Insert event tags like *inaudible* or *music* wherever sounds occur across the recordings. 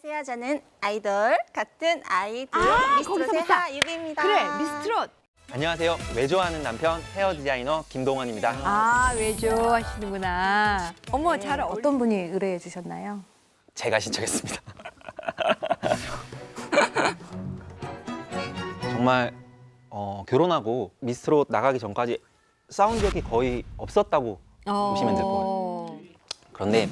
안녕하세요. 저는 아이돌 같은 아이돌 아, 미스트롯의 거기서부터. 하유비입니다. 그래 미스트롯 안녕하세요. 외조하는 남편 헤어 디자이너 김동원입니다. 아 외조 하시는구나 어머 네, 잘 어울리 어떤 분이 의뢰해 주셨나요? 제가 신청했습니다. *laughs* 정말 어, 결혼하고 미스트롯 나가기 전까지 싸운 적이 거의 없었다고 보시면 될 거예요. 그런데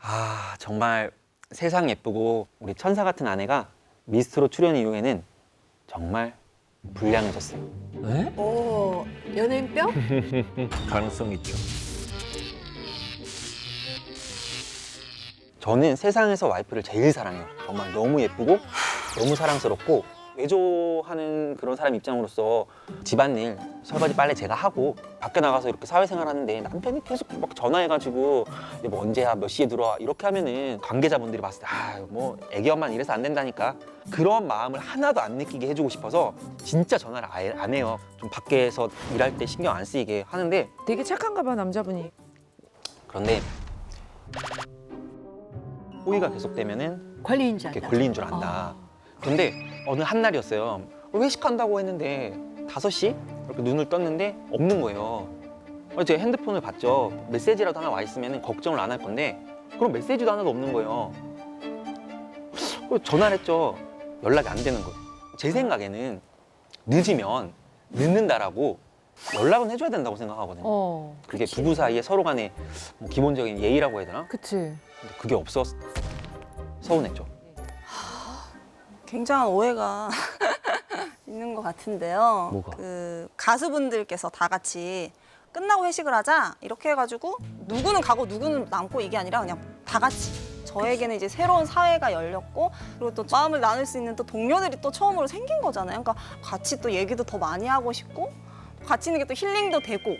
아 정말 세상 예쁘고 우리 천사 같은 아내가 미스트롯 출연 이후에는 정말 불량해졌어요. 오 연예인병? *laughs* 가능성 있죠. 저는 세상에서 와이프를 제일 사랑해요. 정말 너무 예쁘고 너무 사랑스럽고 외조하는 그런 사람 입장으로서 집안일 설거지 빨래 제가 하고 밖에 나가서 이렇게 사회생활 하는데 남편이 계속 막 전화해가지고 뭐 언제야? 몇 시에 들어와? 이렇게 하면은 관계자분들이 봤을 때아뭐 애기 엄마는 이래서 안 된다니까. 그런 마음을 하나도 안 느끼게 해주고 싶어서 진짜 전화를 아예 안 해요. 좀 밖에서 일할 때 신경 안 쓰이게 하는데 되게 착한가 봐 남자분이. 그런데 호의가 계속되면은 관리인 줄 이렇게 알다. 걸린 줄 안다. 근데 어느 한 날이었어요. 회식한다고 했는데 5시 이렇게 눈을 떴는데 없는 거예요. 그래서 제가 핸드폰을 봤죠. 메시지라도 하나 와 있으면 걱정을 안 할 건데 그럼 메시지도 하나도 없는 거예요. 그래서 전화를 했죠. 연락이 안 되는 거예요. 제 생각에는 늦으면 늦는다라고 연락은 해줘야 된다고 생각하거든요. 어, 그게 부부 사이에 서로 간에 뭐 기본적인 예의라고 해야 되나? 그치. 근데 그게 없어 서운했죠. 굉장한 오해가 *laughs* 있는 것 같은데요. 뭐가? 그 가수분들께서 다 같이 끝나고 회식을 하자 이렇게 해가지고 누구는 가고 누구는 남고 이게 아니라 그냥 다 같이 저에게는 이제 새로운 사회가 열렸고 그리고 또 마음을 나눌 수 있는 또 동료들이 또 처음으로 생긴 거잖아요. 그러니까 같이 또 얘기도 더 많이 하고 싶고 같이 있는 게 또 힐링도 되고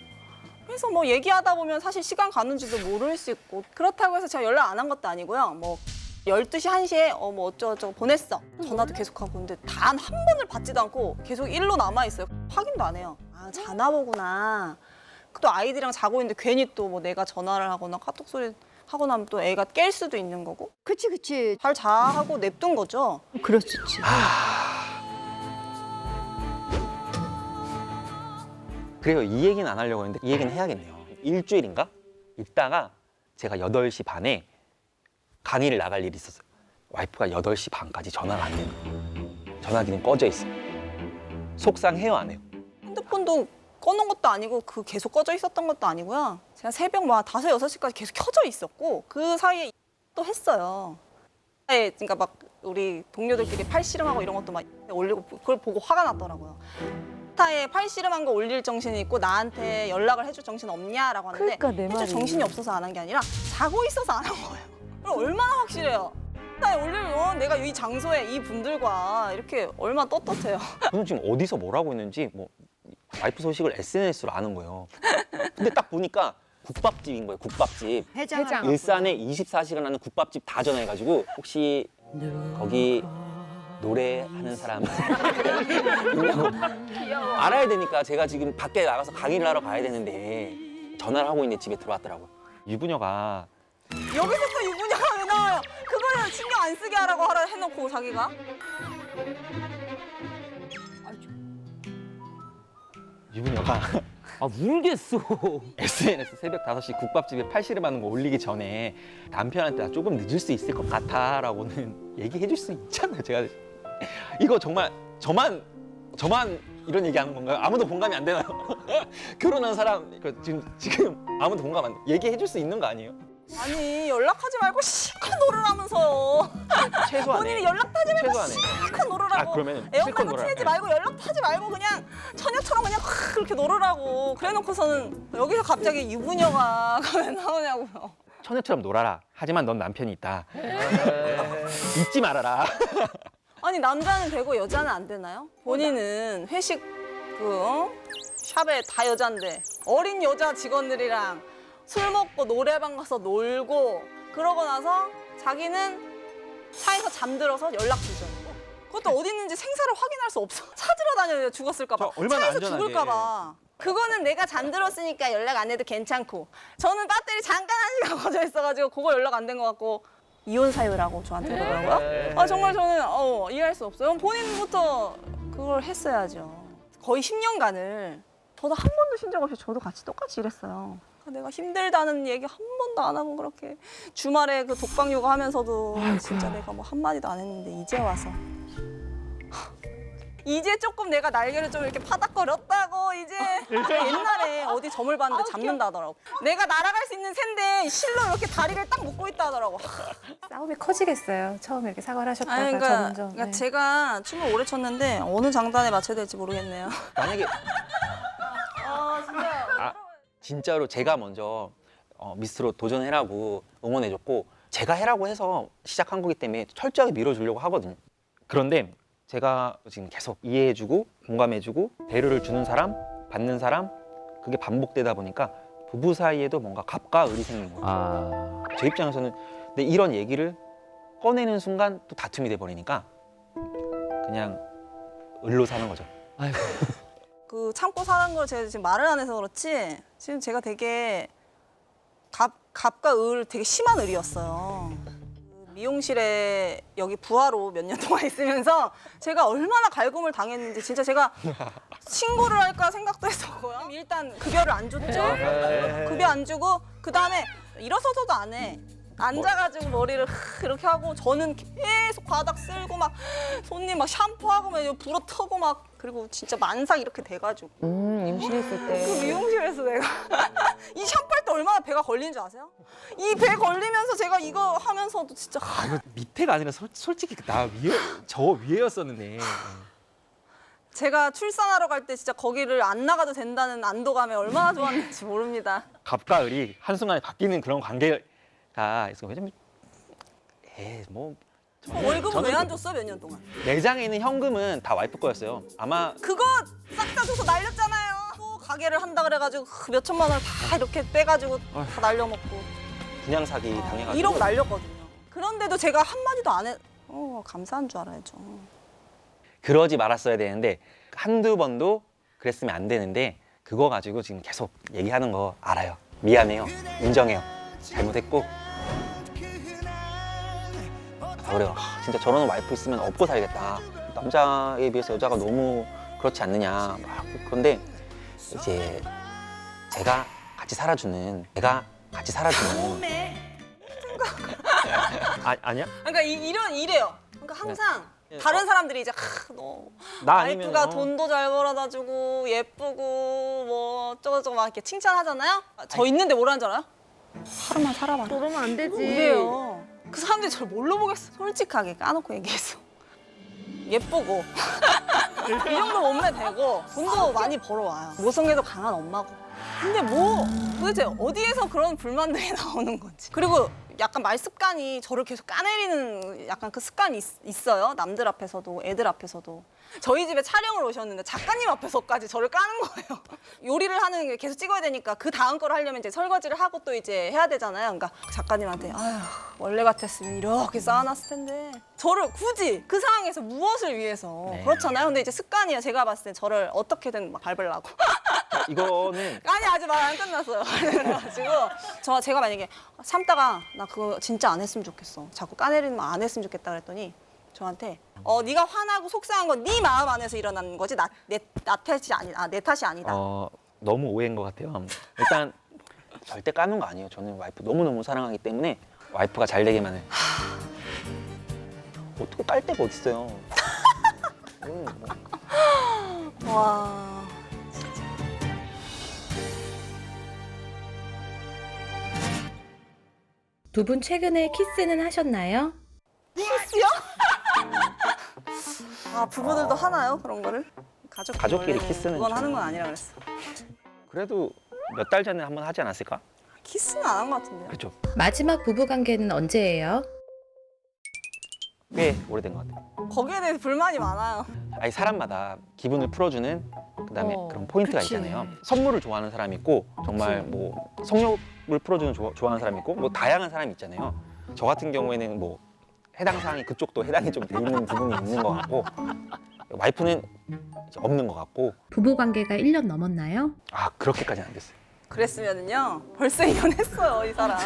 그래서 뭐 얘기하다 보면 사실 시간 가는지도 모를 수 있고 그렇다고 해서 제가 연락 안 한 것도 아니고요. 뭐 12시 1시에 어 뭐 어쩌고저쩌고 보냈어. 전화도 계속하고 근데 단 한 번을 받지도 않고 계속 일로 남아 있어요. 확인도 안 해요. 아, 자나 보구나. 또 아이들이랑 자고 있는데 괜히 또 뭐 내가 전화를 하거나 카톡 소리 하고 나면 또 애가 깰 수도 있는 거고. 그치 그치 잘 자 하고 냅둔 거죠. 그럴 수 있지 그래요. 이 얘기는 안 하려고 했는데 이 얘기는 해야겠네요. 일주일인가? 있다가 제가 8시 반에 강의를 나갈 일이 있었어요. 와이프가 8시 반까지 전화가 안 되는 거예요. 전화기는 꺼져 있어. 속상해요, 안 해요? 핸드폰도 꺼놓은 것도 아니고 그 계속 꺼져 있었던 것도 아니고요. 제가 새벽 뭐 다섯 여섯 시까지 계속 켜져 있었고 그 사이에 또 했어요. 네, 그러니까 막 우리 동료들끼리 팔씨름하고 이런 것도 막 올리고 그걸 보고 화가 났더라고요. 스타에 팔씨름한 거 올릴 정신이 있고 나한테 연락을 해줄 정신 없냐라고 하는데 그러니까 내 해줄 말이. 정신이 없어서 안 한 게 아니라 자고 있어서 안 한 거예요. 그럼 얼마나 확실해요. 스타에 올리면 내가 이 장소에 이 분들과 이렇게 얼마 나 떳떳해요. *laughs* 저는 지금 어디서 뭐라고 했는지 뭐 와이프 소식을 SNS로 아는 거예요. 근데 딱 보니까 국밥집인 거예요, 국밥집. 해장 해장. 일산에 24시간 하는 국밥집 다 전화해가지고 혹시 거기 노래하는 사람 있냐고 알아야 되니까 제가 지금 밖에 나가서 강의를 하러 가야 되는데 전화를 하고 있는데 집에 들어왔더라고요. 유부녀가 여기서 또 유부녀가 왜 나와요? 그거를 신경 안 쓰게 하라고 하라 해놓고 자기가 유부녀가 아 울겠어. *laughs* SNS 새벽 5시 국밥집에 팔씨름 하는 거 올리기 전에 남편한테 나 조금 늦을 수 있을 것 같아라고는 *laughs* 얘기해 줄 수 있잖아요. 제가 이거 정말 저만 저만 이런 얘기하는 건가요? 아무도 공감이 안 되나요? *laughs* 결혼한 사람 그 지금 지금 아무도 공감 안 돼. 얘기해 줄 수 있는 거 아니에요? 아니 연락하지 말고 실컷 놀으라면서요. 최소한에 본인이 연락하지 말고 최소한에 실컷 놀으라고. 아 그러면 실컷 애엄마고 놀아. 티내지 말고 연락하지 말고 그냥 처녀처럼 그냥 확 그렇게 놀으라고. 그래놓고서는 여기서 갑자기 유부녀가 *laughs* 왜 나오냐고요. 처녀처럼 놀아라. 하지만 넌 남편이 있다. 잊지 말아라. *laughs* 아니 남자는 되고 여자는 안 되나요? 본인은 회식 그 어? 샵에 다 여잔데 어린 여자 직원들이랑 술 먹고 노래방 가서 놀고 그러고 나서 자기는 차에서 잠들어서 연락 주죠. 그것도 어디 있는지 생사를 확인할 수 없어. *laughs* 찾으러 다녀요 죽었을까 봐. 저 얼마나 차에서 안전하게. 죽을까 봐. 그거는 내가 잠들었으니까 연락 안 해도 괜찮고 저는 배터리 잠깐 한 시간 꺼져 있어가지고 그거 연락 안 된 것 같고 이혼 사유라고 저한테 그러더라고요. 아 정말 저는 어, 이해할 수 없어요. 본인부터 그걸 했어야죠. 거의 10년간을 저도 한 번도 쉰 적 없이 저도 같이 똑같이 일했어요. 아, 내가 힘들다는 얘기 한 번도 안 하고 그렇게 주말에 그 독방 육아 하면서도 진짜 내가 뭐 한마디도 안 했는데 이제 와서 *laughs* 이제 조금 내가 날개를 좀 이렇게 파닥거렸다고 이제 옛날에 어디 점을 봤는데 잡는다 하더라고 내가 날아갈 수 있는 샌데 실로 이렇게 다리를 딱 묶고 있다 하더라고 싸움이 커지겠어요. 처음에 이렇게 사과를 하셨다가 아니 그러니까, 점점. 그러니까 네. 제가 춤을 오래 췄는데 어느 장단에 맞춰야 될지 모르겠네요 만약에 아 진짜로 제가 먼저 어, 미스트로 도전해라고 응원해줬고 제가 해라고 해서 시작한 거기 때문에 철저하게 밀어주려고 하거든요. 그런데 제가 지금 계속 이해해주고 공감해주고 배려를 주는 사람, 받는 사람 그게 반복되다 보니까 부부 사이에도 뭔가 갑과 을이 생긴 거예요. 아. 제 입장에서는 근데 이런 얘기를 꺼내는 순간 또 다툼이 돼 버리니까 그냥 을로 사는 거죠. 아이고. 그 참고 사는 걸 제가 지금 말을 안 해서 그렇지 지금 제가 되게 갑, 갑과 을 되게 심한 을이었어요. 그 미용실에 여기 부하로 몇 년 *laughs* 동안 있으면서 제가 얼마나 갈굼을 당했는지 진짜 제가 신고를 할까 생각도 했었고요. 일단 급여를 안 줬죠. 급여 안 주고 그 다음에 일어서서도 안 해. 앉아가지고 머리를 흐 이렇게 하고 저는 계속 바닥 쓸고 막 손님 막 샴푸하고 막 불어 터고 막 그리고 진짜 만삭 이렇게 돼가지고 음, 임신했을 그 미용실에서 내가 *laughs* 이 샴푸할 때 얼마나 배가 걸리는 줄 아세요? 이 배 걸리면서 제가 이거 하면서도 진짜 아, 이거 밑에가 아니라 솔, 솔직히 나 위에 저 위에였었는데 제가 출산하러 갈 때 진짜 거기를 안 나가도 된다는 안도감에 얼마나 좋았는지 모릅니다. 갑과 을이 한순간에 바뀌는 그런 관계가 있어. 왜냐면 에뭐 월급은 왜안 줬어 몇 년 동안? 내장에 있는 현금은 다 와이프 거였어요. 아마 그거 싹 다 줘서 날렸잖아요. 또 가게를 한다 그래가지고 그몇 천만 원 다 이렇게 빼가지고 다 날려먹고 분양 사기 당해가지고 1억 날렸거든요. 그런데도 제가 한 마디도 안 해. 어 감사한 줄 알아야죠. 그러지 말았어야 되는데 한두 번도 그랬으면 안 되는데 그거 가지고 지금 계속 얘기하는 거 알아요. 미안해요. 인정해요. 잘못했고. 아, 그래요. 하, 진짜 저런 와이프 있으면 업고 살겠다. 남자에 비해서 여자가 너무 그렇지 않느냐. 막 그런데 이제 제가 같이 살아주는, 제가 같이 살아주는. *laughs* 아, 아니야? 그러니까 이, 이런 이래요. 그러니까 항상 다른 사람들이 이제 하, 너 나 아니면 와이프가 돈도 잘 벌어다 주고 예쁘고 뭐 어쩌고저쩌고 막 이렇게 칭찬하잖아요. 저 있는데 뭐라는 줄 알아요? 하루만 살아봐라. 그러면 안 되지. 이래요. 그 사람들이 저를 뭘로 보겠어? 솔직하게 까놓고 얘기했어. 예쁘고 *laughs* 이 정도 몸매 되고 돈도 많이 벌어와요. 모성애도 강한 엄마고. 근데 뭐 도대체 어디에서 그런 불만들이 *laughs* 나오는 건지. 그리고 약간 말 습관이 저를 계속 까내리는 약간 그 습관이 있, 어요 남들 앞에서도 애들 앞에서도. 저희 집에 촬영을 오셨는데 작가님 앞에서까지 저를 까는 거예요. *laughs* 요리를 하는 게 계속 찍어야 되니까 그 다음 걸 하려면 이제 설거지를 하고 또 이제 해야 되잖아요. 그러니까 작가님한테 아휴 원래 같았으면 이렇게 쌓아놨을 텐데 저를 굳이 그 상황에서 무엇을 위해서 네. 그렇잖아요. 근데 이제 습관이에요. 제가 봤을 때 저를 어떻게든 막 밟으려고. *laughs* 이거는 *laughs* 아니 아직 말 안 끝났어요. 그래가지고 저 제가 만약에 참다가 나 그거 진짜 안 했으면 좋겠어. 자꾸 까내리는 말 안 했으면 좋겠다 그랬더니 저한테 어 네가 화나고 속상한 건 네 마음 안에서 일어나는 거지 나 내 나 탓이 아니 아내 탓이 아니다. 어, 너무 오해인 것 같아요. 일단 절대 까는 거 아니에요. 저는 와이프 너무 너무 사랑하기 때문에 와이프가 잘 되기만을. 어떻게 깔 데가 어딨어요. 음, *laughs* 뭐. 와. 두 분 최근에 키스는 하셨나요? *laughs* 아 부부들도 하나요 그런 거를? 가족 가족끼리 키스는 그건 좀- 하는 건 아니라 그랬어. 그래도 몇 달 전에 한번 하지 않았을까? 키스는 안 한 것 같은데요. 그렇죠. 마지막 부부 관계는 언제예요? 꽤 오래된 것 같아요. 거기에 대해서 불만이 많아요. 아니 사람마다 기분을 풀어주는 그다음에 어, 그런 포인트가 그치. 있잖아요. 선물을 좋아하는 사람이 있고 정말 뭐 성욕 을 풀어주는 조- 좋아하는 사람이 있고 뭐 다양한 사람이 있잖아요. 저 같은 경우에는 뭐 해당 사항이 그쪽도 해당이 좀 돼 있는 부분이 있는 것 같고 와이프는 이제 없는 것 같고 부부 관계가 1년 넘었나요? 아 그렇게까지는 안 됐어요. 그랬으면은요 벌써 이혼했어요 이 사람.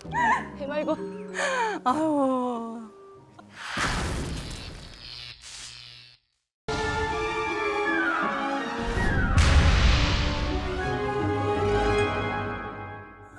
*laughs* 해말고 아유